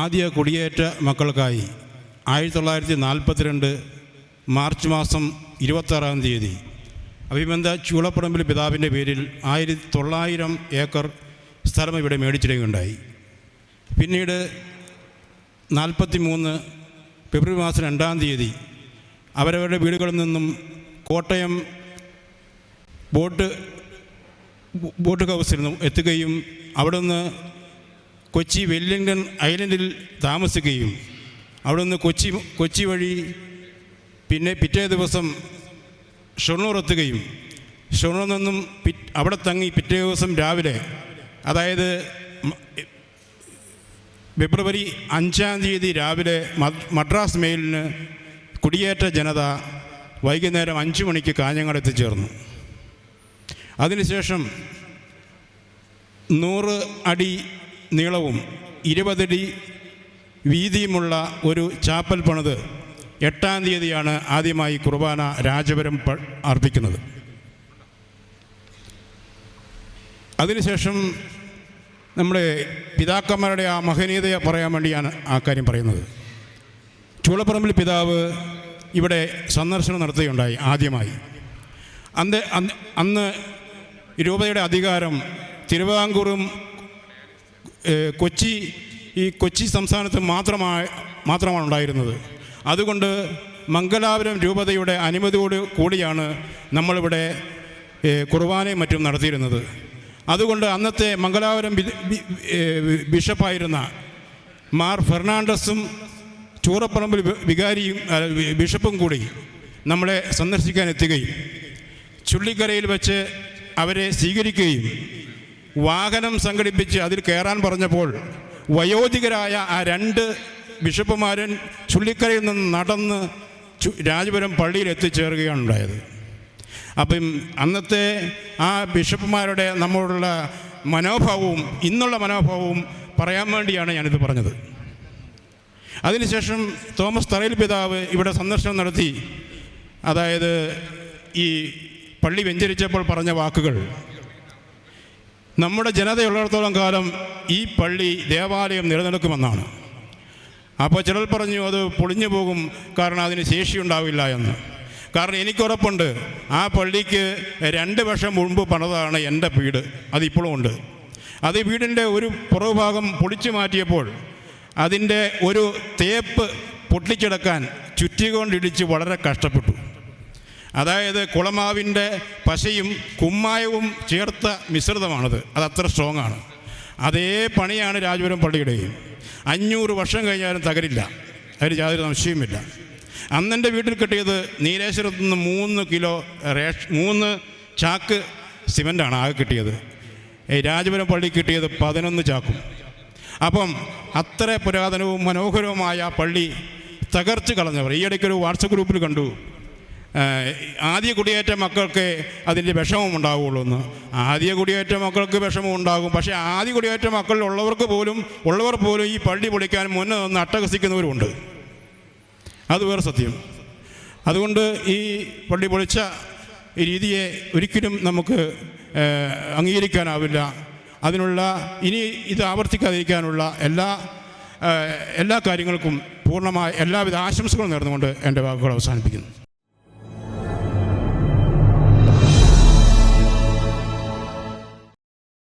ആദ്യ കുടിയേറ്റ മക്കൾക്കായി ആയിരത്തി തൊള്ളായിരത്തി നാൽപ്പത്തിരണ്ട് മാർച്ച് മാസം ഇരുപത്താറാം തീയതി. അഭിമന്ത ചൂളപ്പറമ്പിൽ പിതാവിന്റെ പേരിൽ ആയിരത്തി തൊള്ളായിരം ഏക്കർ സ്ഥലം ഇവിടെ മേടിച്ചിടുകയുണ്ടായി. പിന്നീട് നാൽപ്പത്തി മൂന്ന് ഫെബ്രുവരി മാസം രണ്ടാം തീയതി അവരവരുടെ വീടുകളിൽ നിന്നും കോട്ടയം ബോട്ട് ബോട്ട് ഹൗസിൽ നിന്നും എത്തുകയും അവിടുന്ന് കൊച്ചി വെല്ലിംഗ്ടൺ ഐലൻഡിൽ താമസിക്കുകയും അവിടെ നിന്ന് കൊച്ചി കൊച്ചി വഴി പിന്നെ പിറ്റേ ദിവസം ഷൊർണൂർ എത്തുകയും. ഷൊർണൂർ നിന്നും അവിടെ തങ്ങി പിറ്റേ ദിവസം രാവിലെ അതായത് ഫെബ്രുവരി അഞ്ചാം തീയതി രാവിലെ മദ്രാസ് മെയിലിന് കുടിയേറ്റ ജനത വൈകുന്നേരം അഞ്ച് മണിക്ക് കാഞ്ഞങ്ങാട് എത്തിച്ചേർന്നു. അതിനുശേഷം നൂറ് അടി നീളവും ഇരുപതടി വീതിയുമുള്ള ഒരു ചാപ്പൽ പണിത് എട്ടാം തീയതിയാണ് ആദ്യമായി കുർബാന രാജപുരം അർപ്പിക്കുന്നത്. അതിനുശേഷം നമ്മുടെ പിതാക്കന്മാരുടെ ആ മഹനീയതയെ പറയാൻ വേണ്ടിയാണ് ആ കാര്യം പറയുന്നത്. ചൂളപ്പറമ്പിൽ പിതാവ് ഇവിടെ സന്ദർശനം നടത്തുകയുണ്ടായി ആദ്യമായി. അന്ന് അന്ന് രൂപതയുടെ അധികാരം തിരുവിതാംകൂറും കൊച്ചി ഈ കൊച്ചി സംസ്ഥാനത്ത് മാത്രമായി മാത്രമാണ് ഉണ്ടായിരുന്നത്. അതുകൊണ്ട് മംഗലാപുരം രൂപതയുടെ അനുമതിയോട് കൂടിയാണ് നമ്മളിവിടെ കുർബാനയും മറ്റും നടത്തിയിരുന്നത്. അതുകൊണ്ട് അന്നത്തെ മംഗലാപുരം ബിഷപ്പായിരുന്ന മാർ ഫെർണാണ്ടസും ചൂറപ്പറമ്പിൽ വികാരിയും ബിഷപ്പും കൂടി നമ്മളെ സന്ദർശിക്കാൻ എത്തുകയും ചുള്ളിക്കരയിൽ വെച്ച് അവരെ സ്വീകരിക്കുകയും വാഹനം സംഘടിപ്പിച്ച് അതിൽ കയറാൻ പറഞ്ഞപ്പോൾ വയോധികരായ ആ രണ്ട് ബിഷപ്പുമാരൻ ചുള്ളിക്കരയിൽ നിന്ന് നടന്ന് രാജപുരം പള്ളിയിൽ എത്തിച്ചേരുകയാണ് ഉണ്ടായത് അപ്പം അന്നത്തെ ആ ബിഷപ്പുമാരുടെ നമ്മളുള്ള മനോഭാവവും ഇന്നുള്ള മനോഭാവവും പറയാൻ വേണ്ടിയാണ് ഞാനിത് പറഞ്ഞത്. അതിനുശേഷം തോമസ് തറയിൽ പിതാവ് ഇവിടെ സന്ദർശനം നടത്തി. അതായത് ഈ പള്ളി വെഞ്ചരിച്ചപ്പോൾ പറഞ്ഞ വാക്കുകൾ നമ്മുടെ ജനതയുള്ളിടത്തോളം കാലം ഈ പള്ളി ദേവാലയം നിലനിൽക്കുമെന്നാണ്. അപ്പോൾ ചിലർ പറഞ്ഞു അത് പൊളിഞ്ഞു പോകും കാരണം അതിന് ശേഷിയുണ്ടാവില്ല എന്ന്. കാരണം എനിക്കുറപ്പുണ്ട് ആ പള്ളിക്ക് രണ്ട് വർഷം മുൻപ് പണതാണ് എന്റെ വീട്. അതിപ്പോഴും ഉണ്ട്. അത് വീടിന്റെ ഒരു പുറകുഭാഗം പൊളിച്ചു മാറ്റിയപ്പോൾ അതിന്റെ ഒരു തേപ്പ് പൊട്ടിച്ചെടുക്കാൻ ചുറ്റികൊണ്ടിടിച്ച് വളരെ കഷ്ടപ്പെട്ടു. അതായത് കുളമാവിന്റെ പശയും കുമ്മായവും ചേർത്ത മിശ്രിതമാണത്. അത് അത്ര സ്ട്രോങ് ആണ്. അതേ പണിയാണ് രാജപുരം പള്ളിയുടെയും. അഞ്ഞൂറ് വർഷം കഴിഞ്ഞാലും തകരില്ല. അതിൽ യാതൊരു സംശയവുമില്ല. അന്നെന്റെ വീട്ടിൽ കിട്ടിയത് നീലേശ്വരത്ത് നിന്ന് മൂന്ന് കിലോ റേഷ് മൂന്ന് ചാക്ക് സിമന്റാണ് ആകെ കിട്ടിയത്. രാജപുരം പള്ളി കിട്ടിയത് പതിനൊന്ന് ചാക്കും. അപ്പം അത്ര പുരാതനവും മനോഹരവുമായ പള്ളി തകർച്ച് കളഞ്ഞവർ ഈയിടയ്ക്കൊരു വാട്സപ്പ് ഗ്രൂപ്പിൽ കണ്ടു. ആദ്യ കുടിയേറ്റ മക്കൾക്ക് അതിന്റെ വിഷമം ഉണ്ടാവുകയുള്ളൂ എന്ന്. ആദ്യ കുടിയേറ്റ മക്കൾക്ക് വിഷമം ഉണ്ടാകും. പക്ഷേ ആദ്യ കുടിയേറ്റ മക്കളിൽ ഉള്ളവർക്ക് പോലും ഉള്ളവർ പോലും ഈ പള്ളി പൊളിക്കാൻ മുന്നേ നിന്ന് അട്ടഹസിക്കുന്നവരുമുണ്ട്. അത് വേറെ സത്യം. അതുകൊണ്ട് ഈ പള്ളി പൊളിച്ച രീതിയെ ഒരിക്കലും നമുക്ക് അംഗീകരിക്കാനാവില്ല. അതിനുള്ള ഇനി ഇത് ആവർത്തിക്കാതിരിക്കാനുള്ള എല്ലാ എല്ലാ കാര്യങ്ങൾക്കും പൂർണമായ എല്ലാവിധ ആശംസകളും നേർന്നുകൊണ്ട് എന്റെ വാക്കുകൾ അവസാനിപ്പിക്കുന്നു.